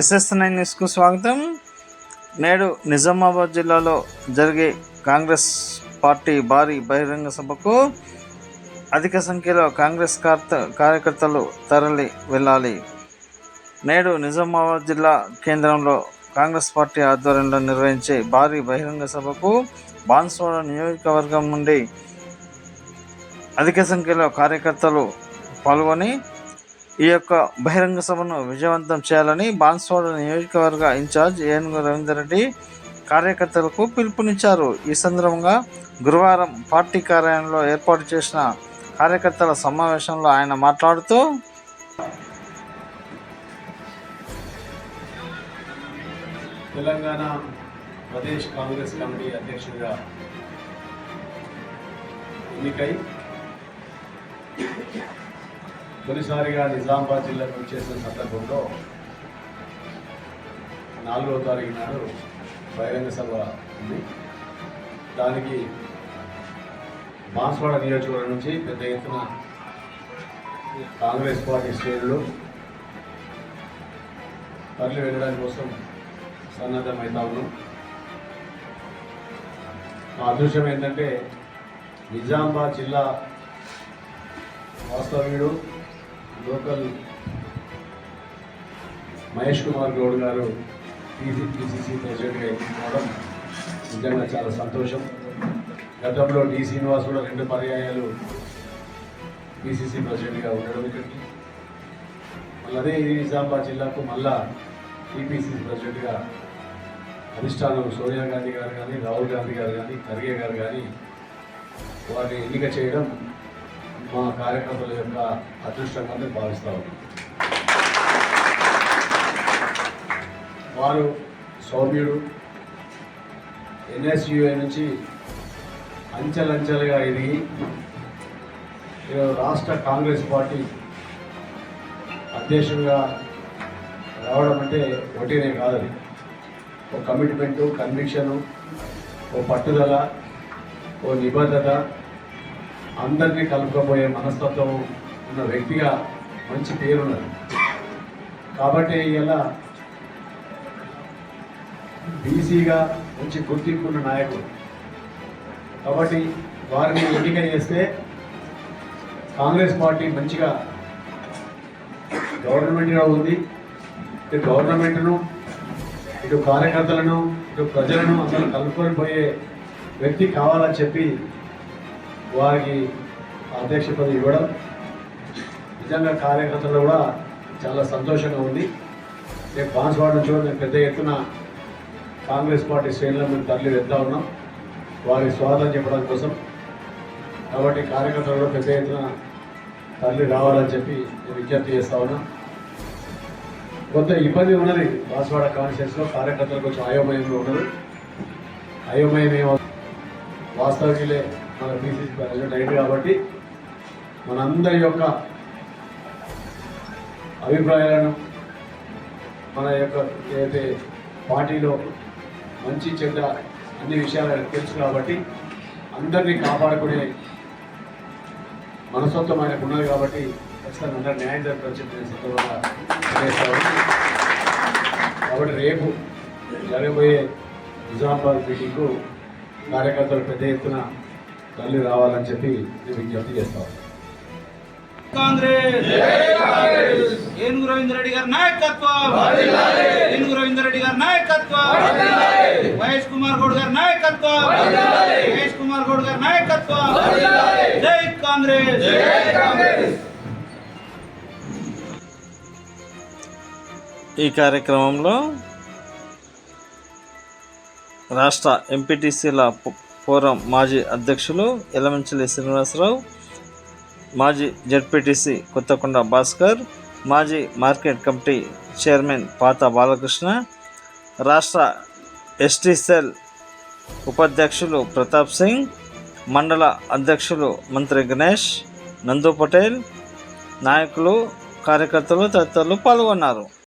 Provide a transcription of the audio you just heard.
SS nine న్యూస్కు స్వాగతం. నేడు నిజామాబాద్ జిల్లాలో జరిగే కాంగ్రెస్ పార్టీ భారీ బహిరంగ సభకు అధిక సంఖ్యలో కాంగ్రెస్ కార్త కార్యకర్తలు తరలి వెళ్ళాలి. నేడు నిజామాబాద్ జిల్లా కేంద్రంలో కాంగ్రెస్ పార్టీ ఆధ్వర్యంలో నిర్వహించే భారీ బహిరంగ సభకు బాన్స్వాడ నియోజకవర్గం నుండి అధిక సంఖ్యలో కార్యకర్తలు పాల్గొని ఈ యొక్క బహిరంగ సభను విజయవంతం చేయాలని బాన్స్వాడ నియోజకవర్గ ఇన్ఛార్జ్ ఏనుగు రవీందర్ రెడ్డి కార్యకర్తలకు పిలుపునిచ్చారు. ఈ సందర్భంగా గురువారం పార్టీ కార్యాలయంలో ఏర్పాటు చేసిన కార్యకర్తల సమావేశంలో ఆయన మాట్లాడుతూ తెలంగాణ ప్రదేశ్ కాంగ్రెస్ కమిటీ అధ్యక్షుడిగా ఎన్నికై తొలిసారిగా నిజామాబాద్ జిల్లాకు వచ్చేసిన సందర్భంలో నాలుగవ తారీఖు నాడు బహిరంగ సభ ఉంది. దానికి బాన్స్వాడ నియోజకవర్గం నుంచి పెద్ద ఎత్తున కాంగ్రెస్ పార్టీ శ్రేణులు తరలి వెళ్ళడానికి కోసం సన్నద్ధమవుతా ఉన్నాం. మా అదృష్టం ఏంటంటే నిజామాబాద్ జిల్లా వాస్తవ్యుడు local Mahesh Kumar Goud garu TC TCC ప్రెసిడెంట్గా ఎన్నుకోవడం నిజంగా చాలా సంతోషం. గతంలో డి శ్రీనివాస్ కూడా రెండు పర్యాయాలు పిసిసి ప్రెసిడెంట్గా ఉండడం ఇక్కడికి. మళ్ళీ అదే నిజామాబాద్ జిల్లాకు మళ్ళా టీపీసీసీ ప్రెసిడెంట్గా అధిష్టానం సోనియా గాంధీ గారు కానీ రాహుల్ గాంధీ గారు కానీ ఖర్గే గారు కానీ వారిని ఎన్నిక చేయడం మా కార్యకర్తల యొక్క అదృష్టంగా మేము భావిస్తా వారు సౌమ్యుడు ఎన్ఎస్యుఏ నుంచి అంచెలంచెలుగా ఎదిగి రాష్ట్ర కాంగ్రెస్ పార్టీ అధ్యక్షుడిగా రావడం అంటే ఒకటినే కాదని ఒక కమిట్మెంటు కన్విక్షను ఓ పట్టుదల ఓ నిబద్ధత అందరినీ కలుపుకోబోయే మనస్తత్వం ఉన్న వ్యక్తిగా మంచి పేరున్నది. కాబట్టి ఇలా బీసీగా మంచి గుర్తింపు ఉన్న నాయకుడు. కాబట్టి వారిని ఎన్నిక చేస్తే కాంగ్రెస్ పార్టీ మంచిగా గవర్నమెంట్గా ఉంది. ఇటు గవర్నమెంట్ను ఇటు కార్యకర్తలను ఇటు ప్రజలను అందరూ కలుపుకొని పోయే వ్యక్తి కావాలని చెప్పి వారికి అధ్యక్ష పదవి ఇవ్వడం నిజంగా కార్యకర్తలు కూడా చాలా సంతోషంగా ఉంది. రేపు బాన్స్వాడ నుంచి కూడా మేము పెద్ద ఎత్తున కాంగ్రెస్ పార్టీ శ్రేణులను మేము తరలి వెళ్తా ఉన్నాం. వారికి స్వాగతం చెప్పడం కోసం. కాబట్టి కార్యకర్తలు కూడా పెద్ద ఎత్తున తరలి రావాలని చెప్పి నేను విజ్ఞప్తి చేస్తా ఉన్నా. కొంత ఇబ్బంది ఉన్నది బాన్స్వాడ కాన్స్టిట్యూన్స్లో కార్యకర్తలు కొంచెం అయోమయంగా ఉన్నది అయోమయం ఏమో వాస్తవికులే మన బీసీసీ ప్రెసిడెంట్ అయింది కాబట్టి మనందరి యొక్క అభిప్రాయాలను మన యొక్క ఏదైతే పార్టీలో మంచి చెడ్డ అన్ని విషయాలు తెలుసు కాబట్టి అందరినీ కాపాడుకునే మనస్తత్వం ఆయనకు ఉన్నది కాబట్టి ఖచ్చితంగా అందరూ న్యాయం జరపని చెప్పి సందర్భంగా కాబట్టి రేపు జరగబోయే నిజామాబాద్ మీటింగ్కు కార్యకర్తలు పెద్ద ఎత్తున తల్లి రావాలని చెప్పి నేను విజ్ఞప్తి చేస్తాను కాంగ్రెస్! ఏనుగు రవీందర్ రెడ్డి గారి నాయకత్వం! ఏనుగు రవీందర్ రెడ్డి గారి నాయకత్వం! మహేష్ కుమార్ గౌడ్ గారి నాయకత్వం! మహేష్ కుమార్ గౌడ్ గారి నాయకత్వం! జై కాంగ్రెస్! ఈ కార్యక్రమంలో రాష్ట్ర ఎంపీటీసీల ఫోరం మాజీ అధ్యక్షులు ఎలమంచిలి శ్రీనివాసరావు మాజీ జడ్పీటీసీ కొత్తకొండ భాస్కర్ మాజీ మార్కెట్ కమిటీ చైర్మన్ పాత బాలకృష్ణ రాష్ట్ర ఎస్టీ సెల్ ఉపాధ్యక్షులు ప్రతాప్ సింగ్ మండల అధ్యక్షులు మంత్రి గణేష్ నందు పటేల్ నాయకులు కార్యకర్తలు తదితరులు పాల్గొన్నారు.